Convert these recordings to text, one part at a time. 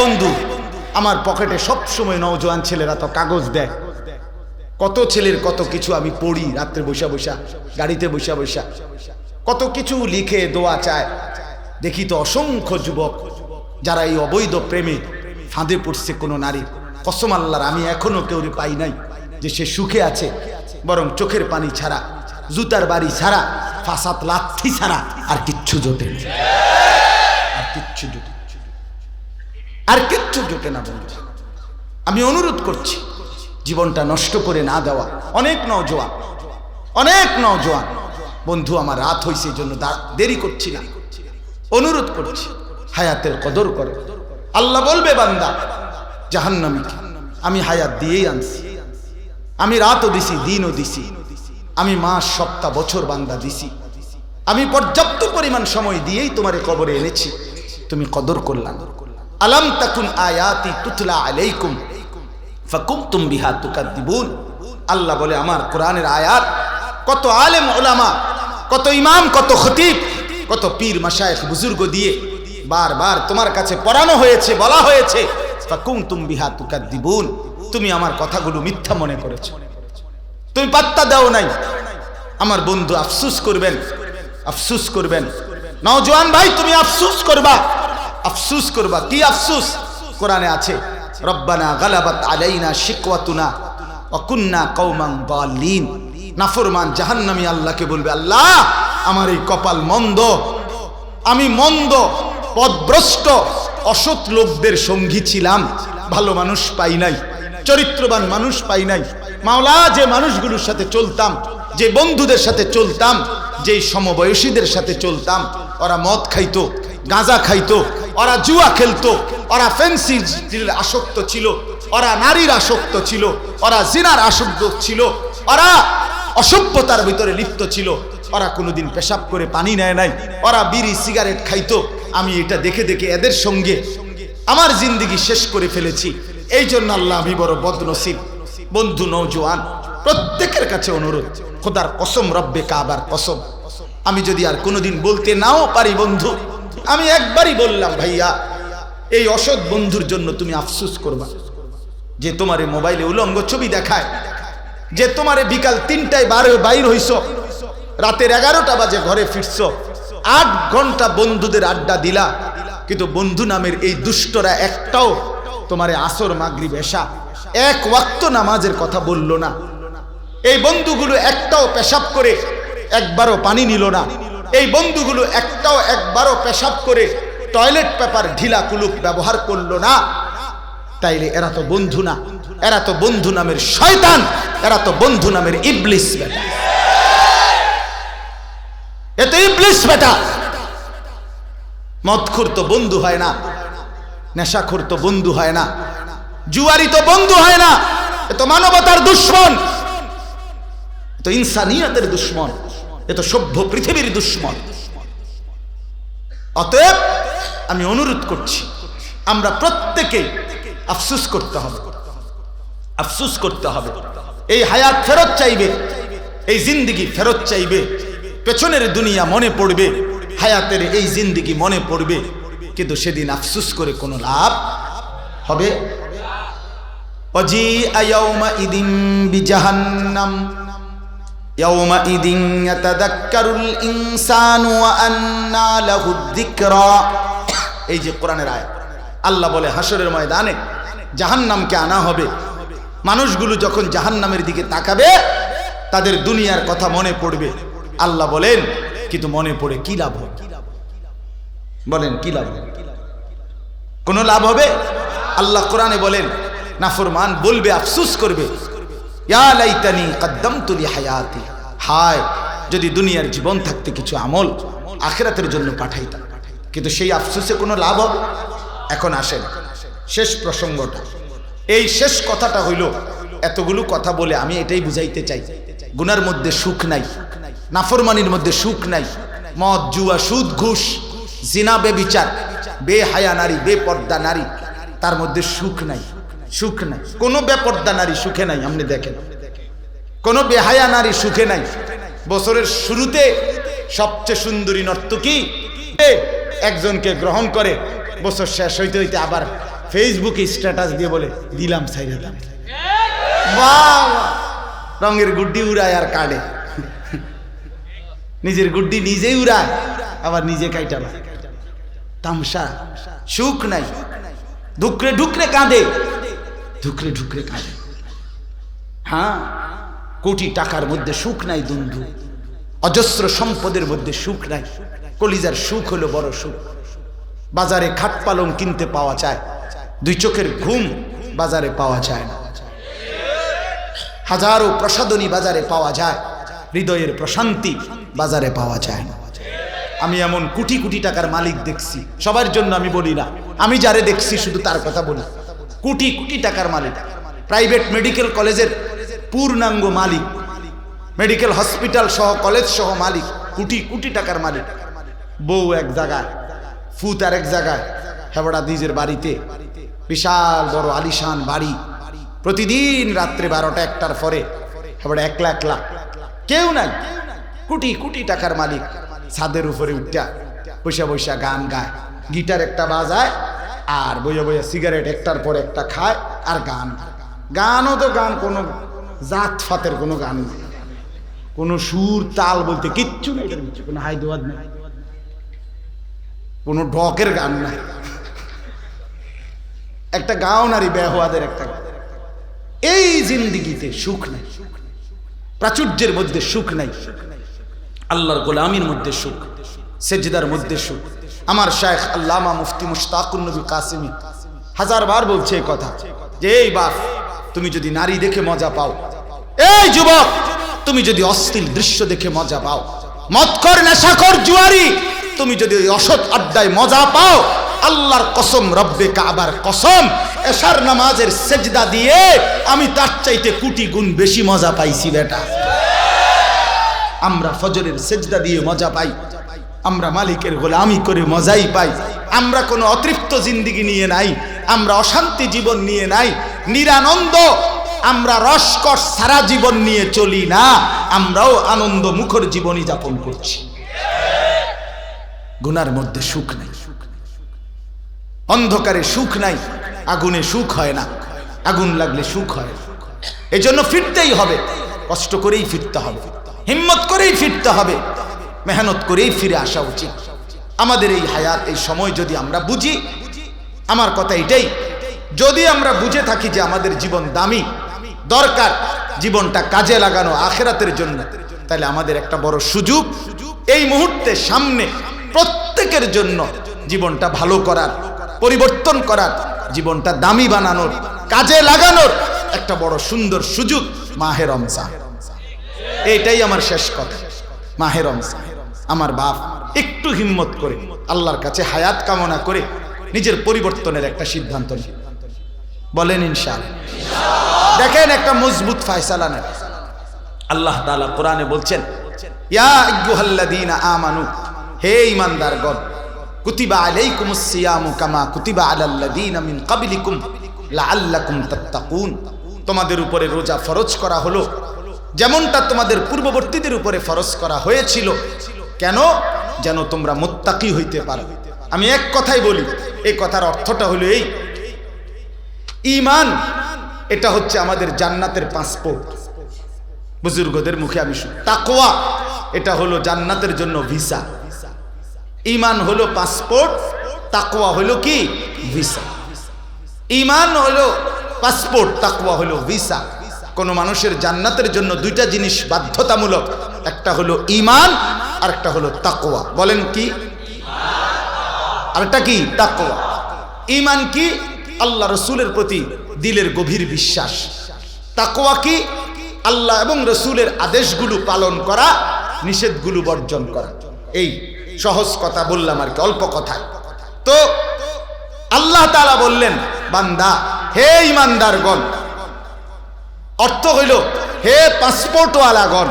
বন্ধু, আমার পকেটে সব সময় ছেলেরা তো কাগজ দেয়। কত ছেলের কত কিছু আমি পড়ি রাত্রে বৈশা বৈশা গাড়িতে বৈশা বৈশা কত কিছু লিখে দোয়া চায়। দেখি তো অসংখ্য যুবক যারা এই অবৈধ প্রেমে ফাঁদে পড়ছে কোনো নারী। কসম আল্লাহর, আমি এখনও কেউ পাই নাই যে সে সুখে আছে, বরং চোখের পানি ছাড়া, জুতার বাড়ি ছাড়া ফাসাত লাথি ছাড়া আর কিচ্ছু জোটে আর কিচ্ছু জোটে। আর কিচ্ছু জোটে না বন্ধু। আমি অনুরোধ করছি, জীবনটা নষ্ট করে না দেওয়া। অনেক নজোয়ান অনেক নজোয়ান বন্ধু, আমার রাত হয়েছে জন্য দেরি করছি না। অনুরোধ করছি, হায়াতের কদর করে। আল্লাহ বলবে, বান্দা জাহান্নামীকে আমি হায়াত দিয়েই আনছি। আমি রাতও দিছি, দিনও দিছি। আমি মাস, সপ্তাহ, বছর বান্দা দিছি। আমি পর্যাপ্ত পরিমাণ সময় দিয়েই তোমারে কবরে এনেছি। তুমি কদর করলাম। আলাম তাকুন আয়াতি তুতলা আলাইকুম। ফাকুমতুম বিহা তুকাদ্দিবুন। আল্লাহ বলে, আমার কোরআনের আয়াত কত আলেম ওলামা, কত ইমাম, কত খতিব, কত পীর, মাশায়েখ, বুজুর্গ দিয়ে বারবার তোমার কাছে পড়ানো হয়েছে, বলা হয়েছে ফাকুমতুম বিহা তুকাদ্দিবুন। তুমি আমার কথাগুলো মিথ্যা মনে করেছ। তুমি পাত্তা দাও নাই। আমার বন্ধু আফসুস করবেন আফসুস করবেন। নওজোয়ান ভাই, তুমি আফসুস করবা। আফসুস করবা, কি আফসুস? কোরআনে আছে, রব্বানা গালাবাত আলাইনা শিকওয়াতুনা অকুন্না কৌমাং দালিন নাফরমান জাহান্নামী আল্লাহকে বলবে, আল্লাহ, আমার এই কপাল মন্দ, আমি মন্দ, পদভ্রষ্ট, অসৎ লোকদের সঙ্গী ছিলাম, ভালো মানুষ পাই নাই, চরিত্রবান মানুষ পাই নাই, মাওলা, যে মানুষগুলোর সাথে চলতাম, যে বন্ধুদের সাথে চলতাম যে সমবয়সীদের সাথে চলতাম, ওরা মদ খাইতো, গাঁজা খাইতো ওরা জুয়া খেলতো, ওরা ফেন্সি আসক্ত ছিল, ওরা নারীর আসক্ত ছিল, ওরা জিনার আসক্ত ছিল, ওরা অসভ্যতার ভিতরে লিপ্ত ছিল, ওরা কোনোদিন পেশাব করে পানি নেয় নাই, ওরা বিড়ি, সিগারেট খাইতো। আমি এটা দেখে দেখে এদের সঙ্গে আমার জিন্দিগি শেষ করে ফেলেছি। এই জন্য আল্লাহ আমি বড় বদনসিব। বন্ধু নৌজওয়ান প্রত্যেকের কাছে অনুরোধ, খোদার কসম রব্বে কাবার কসম। আমি যদি আর কোনোদিন বলতে নাও পারি বন্ধু আমি একবারই বললাম, ভাইয়া, এই অসৎ বন্ধুর জন্য তুমি আফসুস করবা। যে তোমার মোবাইলে উলঙ্গ ছবি দেখায়, যে তোমার বিকাল তিনটায় বারে বাইর হইছ রাতের এগারোটা বাজে ঘরে ফিরছ আট ঘণ্টা বন্ধুদের আড্ডা দিলা। কিন্তু বন্ধু নামের এই দুষ্টরা একটাও তোমার আসর মাগরি বেশা এক ওয়াক্ত নামাজের কথা বলল না। এই বন্ধুগুলো একটাও পেশাব করে একবারও পানি নিল না। এই বন্ধুগুলো একটাও একবারও পেশাব করে টয়লেট পেপার ঢিলা কুলুক ব্যবহার করল না। তাইলে এরা তো বন্ধু না। এরা তো বন্ধু নামের শয়তান। এরা তো বন্ধু নামের ইবলিস বেটা। এ তো ইবলিস বেটা। মদখুর তো বন্ধু হয় না। নেশাখোর তো বন্ধু হয় না। জুয়ারি তো বন্ধু হয় না। এ তো মানবতার দুশ্মন। তো ইনসানিয়তের দুশ্মন। এ তো সভ্য পৃথিবীর দুশ্মন। অতএব আমি অনুরোধ করছি, আমরা প্রত্যেকে আফসুস করতে হবে। আফসুস করতে হবে। এই হায়াত ফেরত চাইবে, এই জিন্দিগি ফেরত চাইবে, পেছনের দুনিয়া মনে পড়বে, হায়াতের এই জিন্দিগি মনে পড়বে, কিন্তু সেদিন আফসুস করে কোনো লাভ হবে? অজি আয়াউমা ইদিন বিজাহান্নাম। يومئذ يتذكر الإنسان وأنى له الذكرى এই যে কোরআনের আয়াত আল্লাহ বলে হাসরের ময়দানে জাহান্নামকে আনা হবে মানুষগুলো যখন জাহান্নামের দিকে তাকাবে তাদের দুনিয়ার কথা মনে পড়বে আল্লাহ বলেন কিন্তু মনে পড়ে কি লাভ হবে বলেন কি লাভ হবে কোনো লাভ হবে আল্লাহ কোরআনে বলেন নাফরমান বলবে আফসুস করবে হায়াতি হায়, যদি দুনিয়ার জীবন থাকতে কিছু আমল আখেরাতের জন্য পাঠাইতাম। কিন্তু সেই আফসোসে কোনো লাভ হবে এখন আসেন, শেষ প্রসঙ্গটা। এই শেষ কথাটা হইল, এতগুলো কথা বলে আমি এটাই বুঝাইতে চাই। গুনার মধ্যে সুখ নাই, নাফরমানির মধ্যে সুখ নাই। মদ, জুয়া, সুদ, ঘুষ, জিনা, বেবিচার, বেহায়া নারী, বেপর্দা নারী, তার মধ্যে সুখ নাই। সুখ নাই। কোনো বেপর্দা নারী সুখে নাই, আপনি দেখেন। কোনো বেহায়া নারী সুখে নাই। বছরের শুরুতে সবচেয়ে সুন্দরী নর্তকী একজনকে গ্রহণ করে, বছর শেষ হইতে হইতে আবার ফেসবুকে স্ট্যাটাস দিয়ে বলে, দিলাম সাইরে দাম রঙের গুড্ডি উড়ায় আর কাটে নিজের গুড্ডি নিজেই উড়ায়, আবার নিজে কাইটা লায়। তামসা, সুখ নাই। ঢুকরে ঢুকরে কাঁদে। ঢুকরে ঢুকরে কাঁদে হ্যাঁ। কোটি টাকার মধ্যে সুখ নাই দুন্ধু অজস্র সম্পদের মধ্যে সুখ নাই। কলিজার সুখ হলো বড় সুখ। বাজারে খাট পালং কিনতে পাওয়া যায়। দুই চোখের ঘুম বাজারে পাওয়া যায় না। হাজারো প্রসাদনী বাজারে পাওয়া যায়। হৃদয়ের প্রশান্তি বাজারে পাওয়া যায় না। আমি এমন কোটি কোটি টাকার মালিক দেখছি। সবার জন্য আমি বলি না। আমি যারে দেখছি শুধু তার কথা বলি। কোটি কোটি টাকার মালিক। প্রাইভেট মেডিকেল কলেজের পূর্ণাঙ্গ মালিক। মেডিকেল হসপিটাল সহ কলেজ সহ মালিক। কোটি কোটি টাকার মালিক। বউ এক জায়গায়, ফুত আর এক জায়গায়, হেবড়া দিজের বাড়িতে। বিশাল বড় আলিশান বাড়ি। প্রতিদিন রাত্রে বারোটা একটার পরে হেবড়া একলা একলা। কেউ নাই। কোটি কোটি টাকার মালিক। ছাদের উপরে উঠা বৈশা বৈশা গান গায়। গিটার একটা বাজায় আর বইয়া বইয়া সিগারেট একটার পর একটা খায় আর গান। গানও তো গান, কোনো জাত ফাতের কোনো গান নেই। কোনো সুর, তাল বলতে কিচ্ছু নেই কোনো হাইদোয়াদ নেই। কোনো ঢকের গান নাই। একটা গাও নারী বেহওয়াদের একটা এই জিন্দিগিতে সুখ নাই। প্রাচুর্যের মধ্যে সুখ নাই। আল্লাহর গোলামির মধ্যে সুখ। সেজদার মধ্যে সুখ। আমার শায়েখ আল্লামা মুফতি মুশতাকুন নবী কাসিমি হাজার বার বলছে এই কথা যে, এই বাপ, তুমি যদি নারী দেখে মজা পাও, এই যুবক, তুমি যদি অশ্লীল দৃশ্য দেখে মজা পাও মদকর নেশাখর জুয়ারি, তুমি যদি অসৎ আড্ডায় মজা পাও, আল্লাহর কসম, রব্বে কাবার কসম, এশার নামাজের সেজদা দিয়ে আমি তার চাইতে কোটি গুণ বেশি মজা পাইছি, বেটা। আমরা ফজরের সেজদা দিয়ে মজা পাই আমরা মালিকের গোলামি করে মজাই পাই। আমরা কোনো অতৃপ্ত জিন্দিগি নিয়ে নাই। আমরা অশান্তি জীবন নিয়ে নাই। নিরানন্দ। আমরা রসকর সারা জীবন নিয়ে চলি না। আমরাও আনন্দ মুখর জীবনই যাপন করছি। গুনার মধ্যে সুখ নাই। অন্ধকারে সুখ নাই। আগুনে সুখ হয় না। আগুন লাগলে সুখ হয়। এজন্য ফিরতেই হবে। কষ্ট করেই ফিরতে হবে। হিম্মত করেই ফিরতে হবে। মেহনত করেই ফিরে আসা উচিত। আমাদের এই হায়াত এই সময় যদি আমরা বুঝি, আমার কথা এটাই, যদি আমরা বুঝে থাকি যে আমাদের জীবন দামি, দরকার, জীবনটা কাজে লাগানো আখেরাতের জন্য, তাহলে আমাদের একটা বড় সুযোগ এই মুহূর্তে সামনে প্রত্যেকের জন্য জীবনটা ভালো করার, পরিবর্তন করার, জীবনটা দামি বানানোর, কাজে লাগানোর একটা বড় সুন্দর সুযোগ মাহে রমজান। এইটাই আমার শেষ কথা, মাহে রমজান। আমার বাপ একটু হিম্মত করে আল্লাহর কাছে হায়াত কামনা করে নিজের পরিবর্তনের একটা সিদ্ধান্ত বলেন ইনশাল দেখেন একটা মজবুত ফায়সালা নেন আল্লাহ তাআলা কোরআনে বলছেন আমানু, হে ঈমানদারগণ, কুতিবা আলাইকুমুস সিয়ামু কামা কুতিবা আলাল্লাযীনা মিন ক্বাবলিকুম লাআল্লাকুম তাত্তাকুন। তোমাদের উপরে রোজা ফরজ করা হলো, যেমনটা তোমাদের পূর্ববর্তীদের উপরে ফরজ করা হয়েছিল কেন? যেন তোমরা মুত্তাকি হইতে পারো। আমি এক কথাই বলি, এই কথার অর্থটা হলো এই। ইমান, এটা হচ্ছে আমাদের জান্নাতের পাসপোর্ট বুজুর্গদের মুখে আমি শুনি। তাকোয়া এটা হলো জান্নাতের জন্য ভিসা ইমান হলো পাসপোর্ট তাকোয়া হলো কি? ভিসা ইমান হলো পাসপোর্ট তাকোয়া হলো ভিসা কোন মানুষের জান্নাতের জন্য দুইটা জিনিস বাধ্যতামূলক। একটা হলো ইমান আর একটা হলো তাকোয়া বলেন কি? আরেকটা কি? তাকোয়া ইমান কি? আল্লাহ রসুলের প্রতি দিলের গভীর বিশ্বাস। তাকোয়া কি? আল্লাহ এবং রসুলের আদেশগুলো পালন করা, নিষেধগুলো বর্জন করা। এই সহজ কথা বললাম আর কি, অল্প কথা। তো আল্লাহ তালা বললেন, বান্দা, হে ইমানদারগণ অর্থ হইল, হে পাসপোর্টওয়ালাগণ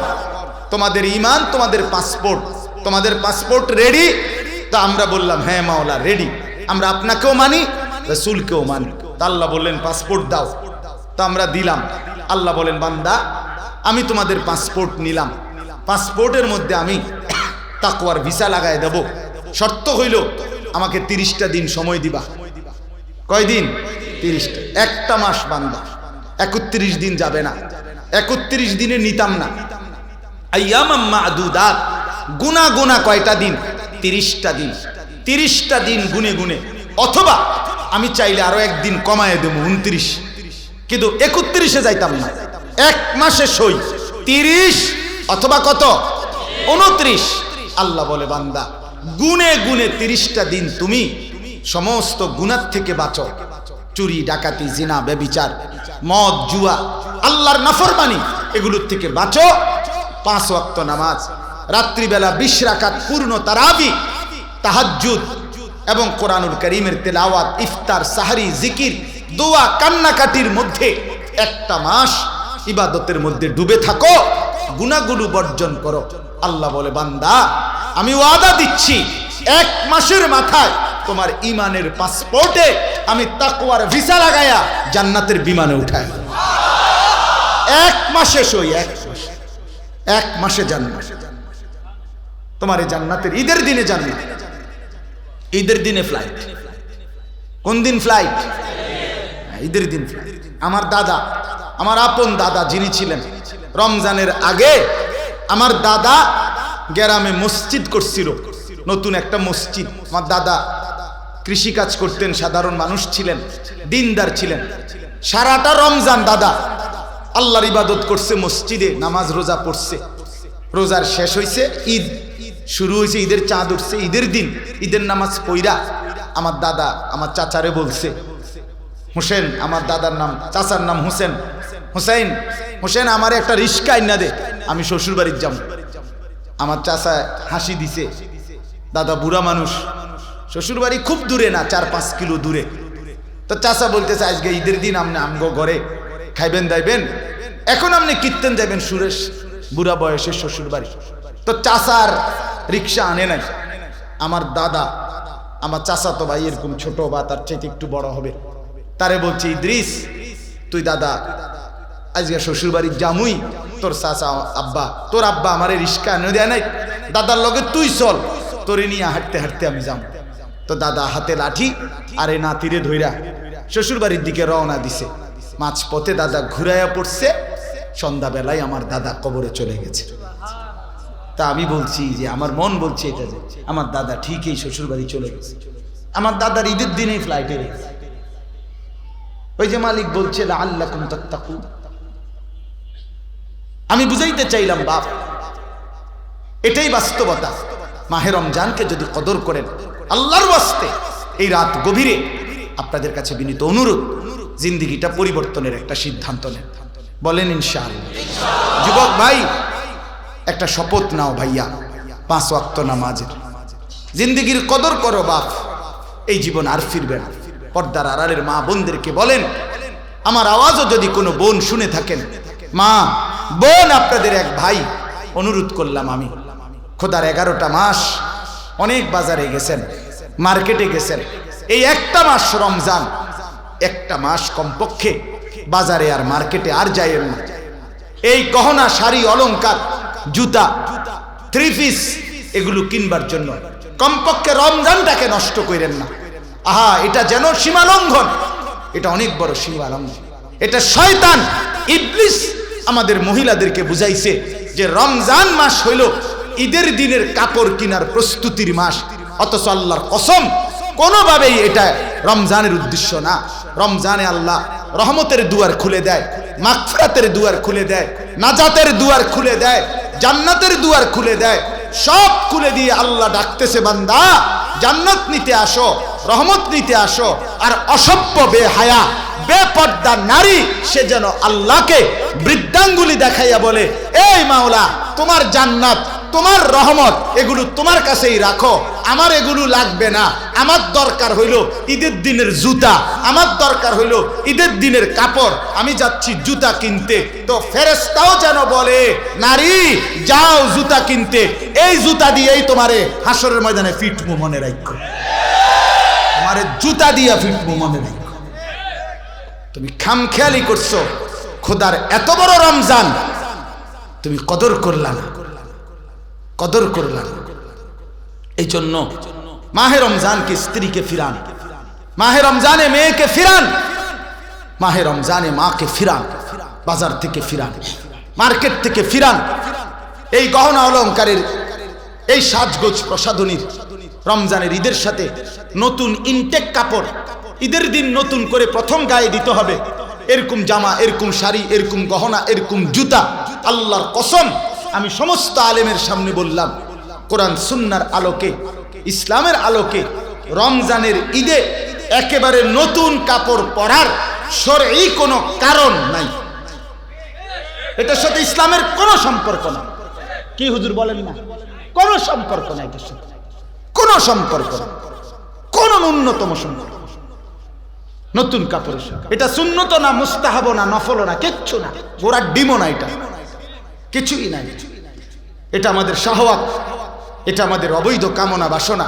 তোমাদের ইমান, তোমাদের পাসপোর্ট তোমাদের পাসপোর্ট রেডি তো আমরা বললাম হ্যাঁ মাওলা রেডি আমরা আপনাকেও মানি, রসুলকেও মানি। তা আল্লাহ বললেন পাসপোর্ট দাও। তো আমরা দিলাম। আল্লাহ বলেন, বান্দা, আমি তোমাদের পাসপোর্ট নিলাম। পাসপোর্টের মধ্যে আমি তাকুয়ার ভিসা লাগায় দেব। শর্ত হইল, আমাকে তিরিশটা দিন সময় দিবা। কয়দিন তিরিশটা। একটা মাস বান্দা। একত্রিশ দিন যাবে না। একত্রিশ দিনে নিতাম না। মাদুদাত, গুনা গুনা কয়টা দিন? তিরিশটা দিন। তিরিশটা দিন গুনে গুনে। অথবা আমি চাইলে আরও একদিন কমায় দেবো, উনত্রিশ। কিন্তু একত্রিশে যাইতাম না। এক মাসে সই। তিরিশ অথবা কত? উনত্রিশ। আল্লাহ বলে, বান্দা, গুনে গুনে তিরিশটা দিন তুমি সমস্ত গুণার থেকে বাঁচো। চুরি, ডাকাতি, জিনা বেবিচার মদ, জুয়া, আল্লাহর নাফরমানি, এগুলোর থেকে বাঁচো। পাঁচ ওয়াক্ত নামাজ, রাত্রিবেলা বিশ রাকাত পূর্ণ তারাবি, তাহাজ্জুদ এবং কোরআনুল করিমের তেলাওয়াত, ইফতার, সাহারি, জিকির, দোয়া, কান্নাকাটির মধ্যে একটা মাস ইবাদতের মধ্যে ডুবে থাকো গুনাগুলো বর্জন করো। আল্লাহ বলে, বান্দা, আমি ওয়াদা দিচ্ছি, এক মাসের মাথায় তোমার ইমানের পাসপোর্টে আমি তাকওয়ার ভিসা লাগায়া জান্নাতের বিমানে উঠায় এক মাসে সই, এক মাসে। এক মাসে জান্নাত। তোমার এই জান্নাতের ঈদের দিনে জান্নাত। ঈদের দিনে ফ্লাইট কোন দিন ফ্লাইট ঈদের দিন ফ্লাইট আমার দাদা, আমার আপন দাদা যিনি ছিলেন, রমজানের আগে আমার দাদা গ্রামে মসজিদ করছিল। নতুন একটা মসজিদ। আমার দাদা কৃষি কাজ করতেন, সাধারণ মানুষ ছিলেন, দিনদার ছিলেন। সারাটা রমজান দাদা আল্লাহর ইবাদত করছে, মসজিদে নামাজ রোজা পড়ছে। রোজার শেষ হয়েছে ঈদ। শুরু হয়েছে ঈদের চাঁদ উঠছে, ঈদের দিন। ঈদের নামাজ পইরা আমার দাদা আমার চাচারে বলছে, হোসেন, আমার দাদার নাম, চাচার নাম হোসেন। হোসেন হোসেন, আমার একটা রিস্কা আইনা দে, আমি শ্বশুর বাড়ির যাব। আমার চাচা হাসি দিছে, দাদা, বুড়া মানুষ শ্বশুর বাড়ি খুব দূরে না, চার পাঁচ কিলো দূরে। তো চাচা বলতেছে, আজকে ঈদের দিন আপনি আমগো ঘরে খাইবেন, দাইবেন? এখন আপনি কীর্তন যাবেন সুরেশ, বুড়া বয়সের শ্বশুর বাড়ি তো চাচার রিক্সা আনে নাই। আমার দাদা, আমার চাচা তো ভাই এরকম ছোট বা, তার চাইতে একটু বড় হবে। তারে বলছি, ইদ্রিস, তুই দাদা, আজকে শ্বশুর বাড়ির জামুই তোর চাচা, আব্বা, তোর আব্বা আমারে রিক্সা এনে দেয় নাই। দাদার লগে তুই চল, তোরে নিয়ে হাঁটতে হাঁটতে আমি যাম। তো দাদা হাতে লাঠি, আর এই নাতিরে ধইরা শ্বশুর বাড়ির দিকে রওনা দিছে। মাছ পথে দাদা ঘুরাইয়া পড়ছে। সন্ধ্যাবেলায় আমার দাদা কবরে চলে গেছে। তা আমি বলছি যে, আমার মন বলছে এটা যে, আমার দাদা ঠিকই শ্বশুর বাড়ি চলে গেছে। আমার দাদার ঈদের দিনেই ফ্লাইটে গেছে। ওই যে মালিক বলছে আল্লাহ তাত্তাকু আমি বুঝাইতে চাইলাম, বাপ, এটাই বাস্তবতা। মাহে রমজানকে যদি কদর করেন, আল্লাহর বাস্তে এই রাত গভীরে আপনাদের কাছে বিনীত অনুরোধ জিন্দিগিটা পরিবর্তনের একটা সিদ্ধান্ত নেন। বলেন ইনশাল যুবক ভাই, একটা শপথ নাও ভাইয়া, পাঁচ ওয়াক্ত নামাজের। জিন্দিগির কদর করো বাপ, এই জীবন আর ফিরবে না। পর্দার আড়ালের মা বোনদেরকে বলেন, আমার আওয়াজও যদি কোনো বোন শুনে থাকেন, মা, বোন আপনাদের এক ভাই, অনুরোধ করলাম আমি। খোদার এগারোটা মাস অনেক বাজারে গেছেন, মার্কেটে গেছেন। এই একটা মাস রমজান একটা মাস কমপক্ষে বাজারে আর মার্কেটে আর যাইয়েন না। এই গহনা, শাড়ি, অলংকার, জুতা থ্রি পিস এগুলো কিনবার জন্য কমপক্ষে রমজানটাকে নষ্ট করেন না। আহা, এটা যেন সীমালঙ্ঘন। এটা অনেক বড় সীমালঙ্ঘন। এটা শয়তান, ইবলিস আমাদের মহিলাদেরকে বুঝাইছে যে রমজান মাস হইল ঈদের দিনের কাপড় কিনার প্রস্তুতির মাস। অথচ আল্লাহর কসম, কোনোভাবেই এটা রমজানের উদ্দেশ্য না। রমজানে আল্লাহ রহমতের দুয়ার খুলে দেয় মাকফরাতের দুয়ার খুলে দেয়, নাজাতের দুয়ার খুলে দেয়, জান্নাতের দুয়ার খুলে দেয়, সব খুলে দিয়ে আল্লাহ ডাকতেছে, বান্দা, জান্নাত নিতে আসো, রহমত নিতে আসো, আর অসভ্য, বেহায়া, বেপর্দা নারী, সে যেন আল্লাহকে বৃদ্ধাঙ্গুলি দেখাইয়া বলে, এই মাওলা, তোমার জান্নাত তোমার রহমত এগুলো তোমার কাছেই রাখো। আমার এগুলো লাগবে না। আমার দরকার হইল ঈদের দিনের জুতা। আমার দরকার হইল ঈদের দিনের কাপড়। আমি যাচ্ছি জুতা কিনতে। তো ফেরেস্তাও যেন বলে, নারী, যাও জুতা কিনতে। এই জুতা দিয়েই তোমারে হাসরের ময়দানে ফিটমু মনে রাখো তোমারে জুতা দিয়া ফিটমু মনে রাখো তুমি খামখেয়ালি করছ। খোদার এত বড় রমজান। তুমি কদর করলা না। কদর করলাম। এই জন্য মাহে রমজানকে স্ত্রীকে ফিরান। মাহে রমজানে মেয়েকে ফিরান। মাহে রমজানে মাকে ফিরান। বাজার থেকে ফিরান। মার্কেট থেকে ফিরান। এই গহনা অলঙ্কারের, এই সাজগোজ প্রসাধনীর রমজানের ঈদের সাথে নতুন ইনটেক কাপড়, ঈদের দিন নতুন করে প্রথম গায়ে দিতে হবে। এরকম জামা, এরকম শাড়ি, এরকম গহনা, এরকম জুতা, আল্লাহর কসম আমি সমস্ত আলেমের সামনে বললাম, কোরআন সুন্নার আলোকে, ইসলামের আলোকে রমজানের ঈদে একেবারে নতুন কাপড় পরার সরেই কোনো কারণ নাই। এটার সাথে ইসলামের কোনো সম্পর্ক না কি হুজুর বলেন না? কোনো সম্পর্ক নাই এটার সাথে। কোনো সম্পর্ক না কোনো ন্যূনতম সম্পর্ক নতুন কাপড়ের সাথে। এটা সুন্নত না, মুস্তাহাব না, নফল না, কিচ্ছু না। গোড়ার ডিমও না এটা। কিছুই নাই। এটা আমাদের শাহওয়াত, এটা আমাদের অবৈধ কামনা বাসনা,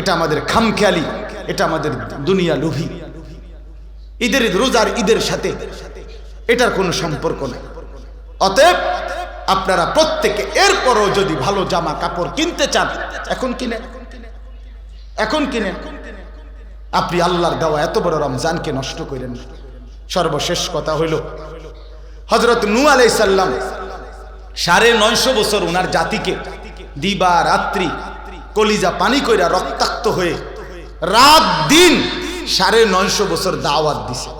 এটা আমাদের খামখেয়ালি, এটা আমাদের দুনিয়া লোভী। ঈদের রোজার ঈদের সাথে এটার কোনো সম্পর্ক নেই। অতএব আপনারা প্রত্যেকে এরপরও যদি ভালো জামা কাপড় কিনতে চান, এখন কিনে। এখন কিনে। আপনি আল্লাহর দেওয়া এত বড় রমজানকে নষ্ট করেন। সর্বশেষ কথা হইল হজরত নু আলাইসাল্লাম সাড়ে নয়শো বছর ওনার জাতিকে দিবা রাত্রি কলিজা পানি কইরা রক্তাক্ত হয়ে রাত দিন সাড়ে নয়শো বছর দাওয়াত দিছে।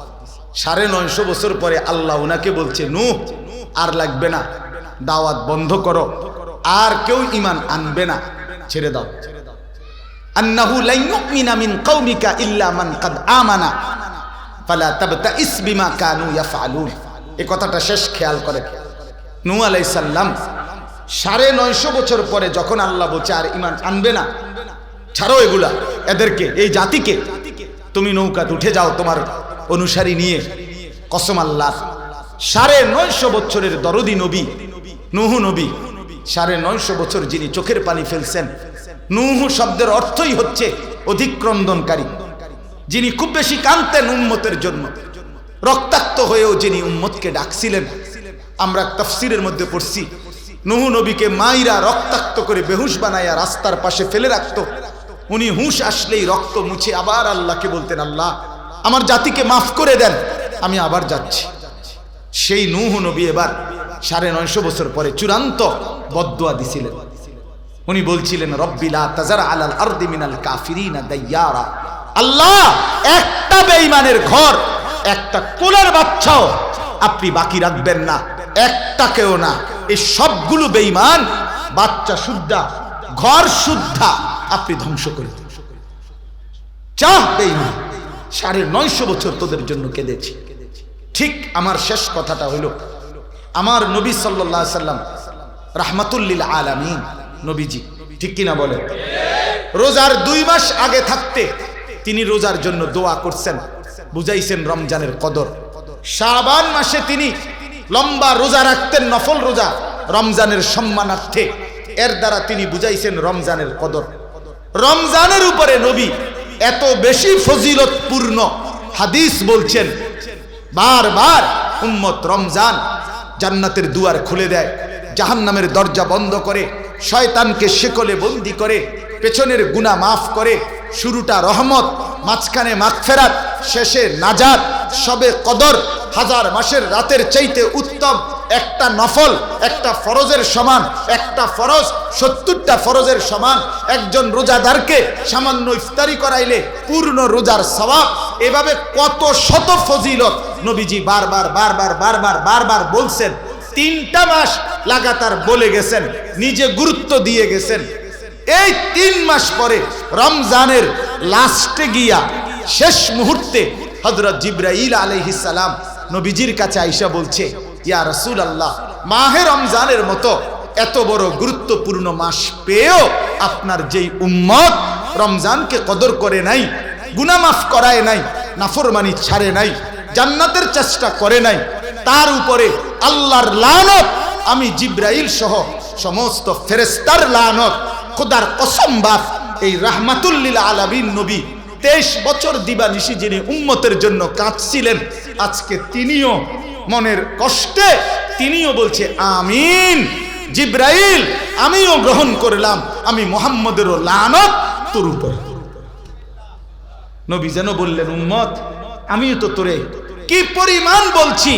সাড়ে নয়শো বছর পরে আল্লাহ ওনাকে বলছে নু আর লাগবে না। দাওয়াত বন্ধ করো। আর কেউ ইমান আনবে না। ছেড়ে দাও। আন্নাহু লাই ইউমিনা মিন কওমিকা ইল্লা মান কাদ আমানা। ফালা তাবতাইস বিমা কথাটা শেষ খেয়াল করে। নূ আলাইহিস সালাম, সাড়ে নয়শো বছর পরে যখন আল্লাহ বলছে, আর ইমান আনবে না, ছাড়ো এগুলা, এদেরকে, এই জাতিকে, তুমি নৌকাতে উঠে যাও তোমার অনুসারী নিয়ে। কসম আল্লাহ, সাড়ে নয়শো বছরের দরদি নবী, নুহু নবী, সাড়ে নয়শো বছর যিনি চোখের পানি ফেলছেন, নুহু শব্দের অর্থই হচ্ছে অধিক্রন্দনকারী যিনি খুব বেশি কানতেন উম্মতের জন্য, রক্তাক্ত হয়েও যিনি উম্মতকে ডাকছিলেন। আমরা তফসিরের মধ্যে পড়ছি, নুহু নবীকে মাইরা রক্তাক্ত করে বেহুশ বানাইয়া রাস্তার পাশে ফেলে রাখতো। উনি হুঁশ আসলেই রক্ত মুছে আবার আল্লাহকে বলতেন, আল্লাহ, আমার জাতিকে মাফ করে দেন, আমি আবার যাচ্ছি। সেই নুহ নবী এবার সাড়ে নয়শো বছর পরে চূড়ান্ত বদুয়া দিছিলেন। উনি বলছিলেন রব্বিলা তাজার আলাল আরদি মিনাল কাফিরিনা দাইয়ারা। আল্লাহ, একটা বেঈমানের ঘর, একটা কোলের বাচ্চাও আপনি বাকি রাখবেন না। একটাকেও না। এই সবগুলো বেঈমান, বাচ্চা শুদ্ধা, ঘর শুদ্ধা, আপনি ধ্বংস করে চাহ বেঈমান, সাড়ে নয়শো বছর তোদের জন্য কেঁদেছি। ঠিক আমার শেষ কথাটা হইল, আমার নবী সাল্লাহ সাল্লাম, রাহমাতুল্লিল আলামিন, নবীজি, ঠিক কিনা বলেন? রোজার দুই মাস আগে থাকতে তিনি রোজার জন্য দোয়া করছেন, বুঝাইছেন রমজানের কদর। শাবান মাসে তিনি লম্বা রোজা রাখতেন, নফল রোজা রমজানের সম্মানার্থে। এর দ্বারা তিনি বুঝাইছেন রমজানের কদর। রমজানের উপরে নবী এত বেশি ফজিলতপূর্ণ হাদিস বলছেন, বারবার উম্মত রমজান জান্নাতের দুয়ার খুলে দেয়, জাহান্নামের দরজা বন্ধ করে, শয়তানকে শেকলে বন্দি করে পেছনের গুণা মাফ করে, শুরুটা রহমত, মাঝখানে মাগফেরাত, শেষে নাজাত, সবে কদর, হাজার মাসের রাতের চাইতে উত্তম, একটা নফল, একটা ফরজের সমান, একটা ফরজ, সত্তরটা ফরজের সমান, একজন রোজাদারকে সামান্য ইফতারি করাইলে পূর্ণ রোজার সবাব এভাবে কত শত ফজিলত নবীজি বারবার বারবার বারবার বারবার বলছেন, তিনটা মাস লাগাতার বলে গেছেন, নিজে গুরুত্ব দিয়ে গেছেন এই তিন মাস পরে রমজানের লাস্টে গিয়া শেষ মুহূর্তে হজরত জিব্রাইল আলহিসাল্লাম নবীজির কাছে আইসা বলছে, ইয়া রসুল আল্লাহ মাহে রমজানের মতো এত বড় গুরুত্বপূর্ণ মাস পেয়েও আপনার যেই উম্মত রমজানকে কদর করে নাই গুনামাফ করায় নাই, নাফরমানি ছাড়ে নাই, জান্নাতের চেষ্টা করে নাই, তার উপরে আল্লাহর লানত, আমি জিব্রাইল সহ সমস্ত ফেরেস্তার লানত খোদার কসম বাপ, এই রাহমাতুল্লিল আলামিন নবী, তেইশ বছর দিবানিশি যিনি উম্মতের জন্য কাঁদছিলেন, আজকে তিনিও মনের কষ্টে তিনিও বলছে, আমিন, জিব্রাইল, আমিও গ্রহণ করলাম, আমি মোহাম্মদেরও লানত তোর উপর। নবী যেন বললেন, উম্মত, আমিও তো তোরে কি পরিমাণ বলছি,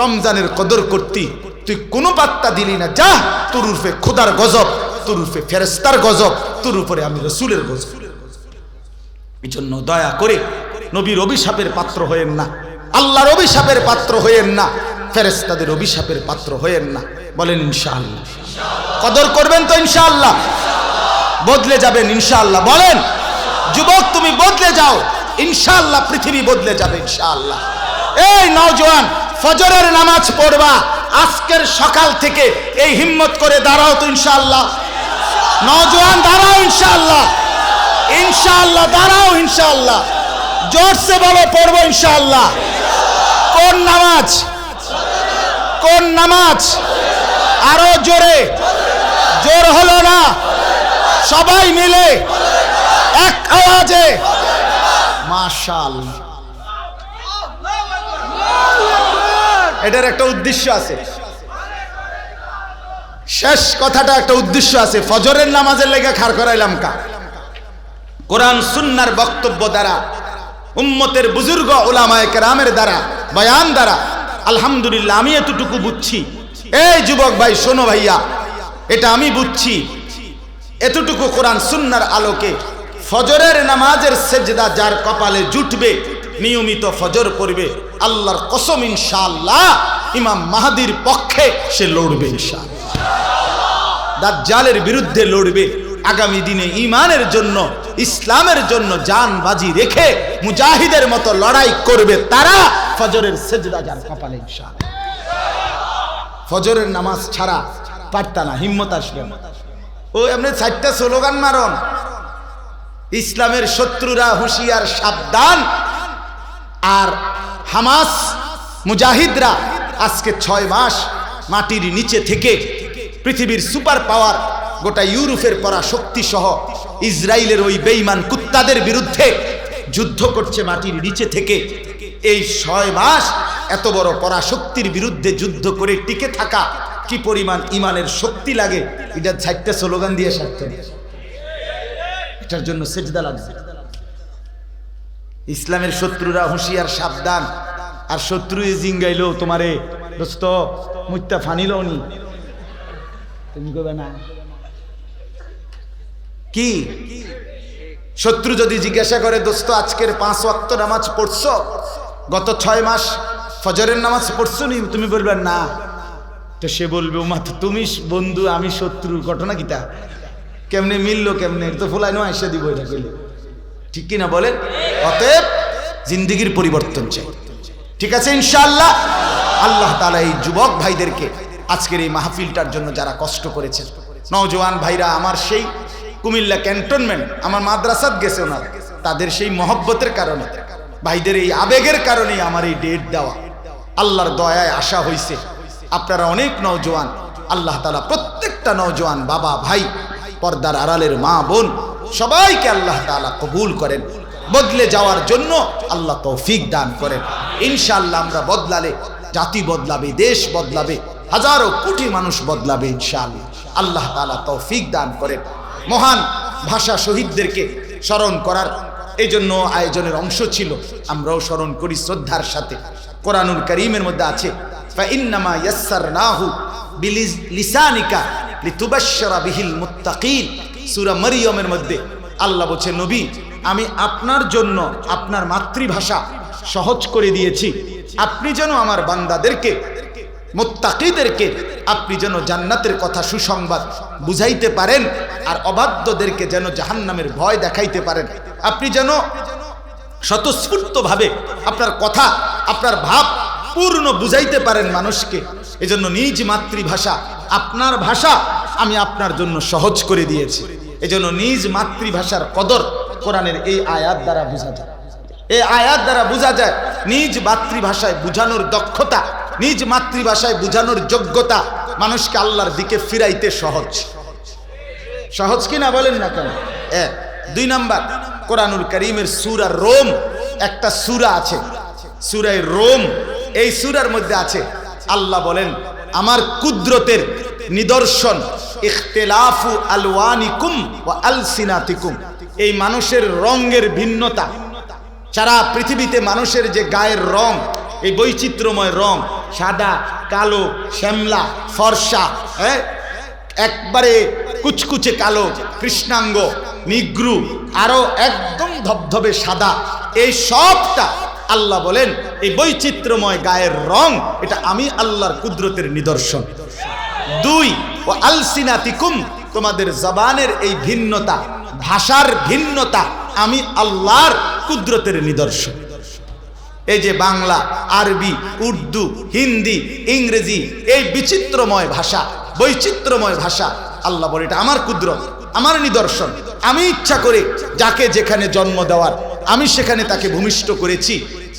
রমজানের কদর করতি, তুই কোনো পাত্তা দিলি না, যা তোর উর্ফে খোদার গজব। তোর উর্ফে ফেরেস্তার গজব, তোর উপরে আমি রসুলের গজব। এই জন্য দয়া করে নবীর অভিশাপের পাত্র হয়েন না। আল্লাহর অভিশাপের পাত্র হয়েন না। ফেরেস্তাদের অভিশাপের পাত্র হয়েন না। বলেন, ইনশাআল্লাহ। কদর করবেন তো ইনশাআল্লাহ। বদলে যাবেন ইনশাআল্লাহ। বলেন, যুবক, তুমি বদলে যাও। ইনশাআল্লাহ, পৃথিবী বদলে যাবে ইনশাআল্লাহ। এই নওজোয়ান ফজরের নামাজ পড়বা। আজকের সকাল থেকে এই হিম্মত করে দাঁড়াও তো ইনশাআল্লাহ। নওজোয়ান দাঁড়াও ইনশাল্লাহ ইনশাল্লাহ দাঁড়াও ইনশাআল্লাহ। জোরসে বলো, পড়ব ইনশাল্লাহ কোন নামাজ? কোন নামাজ? আরও জোরে। জোর হলো না। সবাই মিলে এক আওয়াজে। মাশাল এটার একটা উদ্দেশ্য আছে। শেষ কথাটা একটা উদ্দেশ্য আছে, ফজরের নামাজের লেগে খাড় করাইলাম কা? কোরআন সুন্নার বক্তব্য দ্বারা, উম্মতের বুজুর্গ ওলামায় কেরামের দ্বারা, বয়ান দ্বারা, আলহামদুলিল্লাহ আমি এতটুকু বুঝছি। এই যুবক ভাই, শোনো ভাইয়া, এটা আমি বুঝছি। এতটুকু কোরআন সুন্নার আলোকে ফজরের নামাজের সেজদা যার কপালে জুটবে, নিয়মিত ফজর করবে আল্লাহর কসম ইনশাআল্লাহ, ইমাম মাহাদির পক্ষে সে লড়বে ইনশাআল্লাহ। দাজ্জালের বিরুদ্ধে লড়বে। আগামী দিনে ইমানের জন্য, ইসলামের জন্য জান বাজি রেখে মুজাহিদের মতো লড়াই করবে তারা ফজরের সেজদা যার কপালে ফজরের নামাজ ছাড়া পারতা না, হিম্মত আসবে ও এমনি চারটা স্লোগান মারন। ইসলামের শত্রুরা হুঁশিয়ার, সাবধান। আর হামাস, মুজাহিদরা আজকে ছয় মাস মাটির নিচে থেকে পৃথিবীর সুপার পাওয়ার গোটা ইউরোপের পরা শক্তি সহ ইসরায়েলের ওই বেইমান কুত্তাদের বিরুদ্ধে যুদ্ধ করছে মাটির নিচে থেকে। এই ছয় মাস এত বড় পরাশক্তির বিরুদ্ধে যুদ্ধ করে টিকে থাকা কি পরিমাণ ইমানের শক্তি লাগে? এটা চারটা স্লোগান দিয়ে সারতে এটার জন্য সেজদা লাগবে। ইসলামের শত্রুরা হুঁশিয়ার, সাবধান। আর শত্রু জিঙ্গাইলো তোমারে, দোস্ত মুত্তা ফানিল নি তুমি না। কি? শত্রু যদি জিজ্ঞাসা করে, দোস্ত, আজকের পাঁচ ওয়াক্ত নামাজ পড়ছ? গত ছয় মাস ফজরের নামাজ পড়ছো নি তুমি বলবে, না। তো সে বলবে ও মাত্র তুমি বন্ধু, আমি শত্রু ঘটনা কিটা কেমনে মিললো কেমনে? তো ফুলাই নয় এসে দিব এটা কইলে। ঠিক কিনা বলেন? অতএব জিন্দিগির পরিবর্তন চাই। ঠিক আছে, ইনশাআল্লাহ? আল্লাহ তালা এই যুবক ভাইদেরকে আজকের এই মাহফিলটার জন্য যারা কষ্ট করেছেন। নওজোয়ান ভাইরা, আমার সেই কুমিল্লা ক্যান্টনমেন্ট, আমার মাদ্রাসাত গেছে ওনার। তাদের সেই মহব্বতের কারণে, ভাইদের এই আবেগের কারণেই আমার এই ডেট দেওয়া। আল্লাহর দয়ায় আশা হইছে। আপনারা অনেক নওজোয়ান। আল্লাহ তালা প্রত্যেকটা নওজোয়ান বাবা, ভাই, পর্দার আড়ালের মা, বোন, সবাইকে আল্লাহ তালা কবুল করেন। বদলে যাওয়ার জন্য আল্লাহ তৌফিক দান করেন। ইনশাআল্লাহ আমরা বদলালে, জাতি বদলাবে, দেশ বদলাবে। হাজারো কোটি মানুষ বদলাবে ইনশাআল্লাহ। আল্লাহ তালা তৌফিক দান করেন। মহান ভাষা শহীদদেরকে স্মরণ করার এই জন্য আয়োজনের অংশ ছিল। আমরাও স্মরণ করি শ্রদ্ধার সাথে। কোরআনুল করিমের মধ্যে আছে, ফাইন্নামা ইয়াসার নাহু বিলিজ লিসানিকা লিতুবাশশারা বিহিল মুত্তাকিন। সূরা মরিয়মের মধ্যে আল্লাহ বলছে, নবী, আমি আপনার জন্য আপনার মাতৃভাষা সহজ করে দিয়েছি। আপনি যেন আমার বান্দাদেরকে মোত্তাকিদেরকে আপনি যেন জান্নাতের কথা সুসংবাদ বুঝাইতে পারেন আর অবাধ্যদেরকে যেন জাহান্নামের ভয় দেখাইতে পারেন। আপনি যেন স্বতঃস্ফূর্তভাবে আপনার কথা, আপনার ভাব পূর্ণ বুঝাইতে পারেন মানুষকে। এজন্য নিজ মাতৃভাষা, আপনার ভাষা আমি আপনার জন্য সহজ করে দিয়েছি। এজন্য নিজ মাতৃভাষার কদর কোরআনের এই আয়াত দ্বারা বোঝা যায় এই আয়াত দ্বারা বোঝা যায়, নিজ মাতৃভাষায় বুঝানোর দক্ষতা, নিজ মাতৃভাষায় বুঝানোর যোগ্যতা মানুষকে আল্লাহর দিকে ফিরাইতে সহজ। সহজ কি না বলেন না কেন? এক। দুই নাম্বার, কোরআনুল করিমের সুরা রোম, একটা সুরা আছে। সুরায় রোম, এই সুরার মধ্যে আছে, আল্লাহ বলেন, আমার কুদরতের নিদর্শন, ইখতিলাফু আলওয়ানিকুম ওয়া আলসিনাতিকুম। এই মানুষের রঙের ভিন্নতা সারা পৃথিবীতে মানুষের যে গায়ের রং, এই বৈচিত্র্যময় রং, সাদা, কালো, শ্যামলা, ফর্সা হ্যাঁ? একবারে কুচকুচে কালো, কৃষ্ণাঙ্গ, নিগ্রু, আরও একদম ধবধবে সাদা, এই সবটা আল্লাহ বলেন, এই বৈচিত্র্যময় গায়ের রং, এটা আমি আল্লাহর কুদরতের নিদর্শন। দুই ও আলসিনাতিকুম, তোমাদের জবানের এই ভিন্নতা, ভাষার ভিন্নতা, আমি আল্লাহর কুদরতের নিদর্শন। এই যে বাংলা, আরবি, উর্দু, হিন্দি, ইংরেজি, এই বিচিত্রময় ভাষা বৈচিত্র্যময় ভাষা, আল্লাহ বলে এটা আমার কুদরত, আমার নিদর্শন। আমি ইচ্ছা করে যাকে যেখানে জন্ম দেওয়ার, আমি সেখানে তাকে ভূমিষ্ঠ করেছি,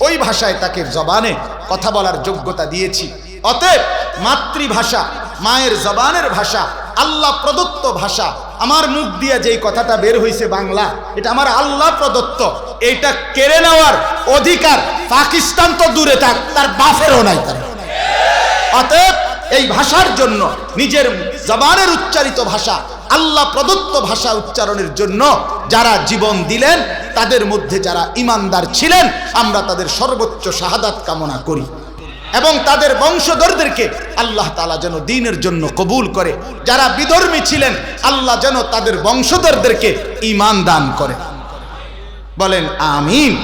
ওই ভাষায় তাকে জবানে কথা বলার যোগ্যতা দিয়েছি। অতএব মাতৃভাষা, মায়ের জবানের ভাষা, আল্লাহ প্রদত্ত ভাষা আমার মুখ দিয়ে যেই কথাটা বের হয়েছে বাংলা, এটা আমার আল্লাহ প্রদত্ত। এইটা কেড়ে নেওয়ার অধিকার পাকিস্তান তো দূরে থাক, তার বাফেরও নাই তার। অতএব এই ভাষার জন্য, নিজের জবানের উচ্চারিত ভাষা, আল্লাহ প্রদত্ত ভাষা উচ্চারণের জন্য যারা জীবন দিলেন, তাদের মধ্যে যারা ইমানদার ছিলেন, আমরা তাদের সর্বোচ্চ শাহাদাত কামনা করি। এবং তাদের বংশধরদেরকে আল্লাহ তালা যেন দিনের জন্য কবুল করে। যারা বিধর্মী ছিলেন, আল্লাহ যেন তাদের বংশধরদেরকে ইমান দান করে। বলেন, আমিন।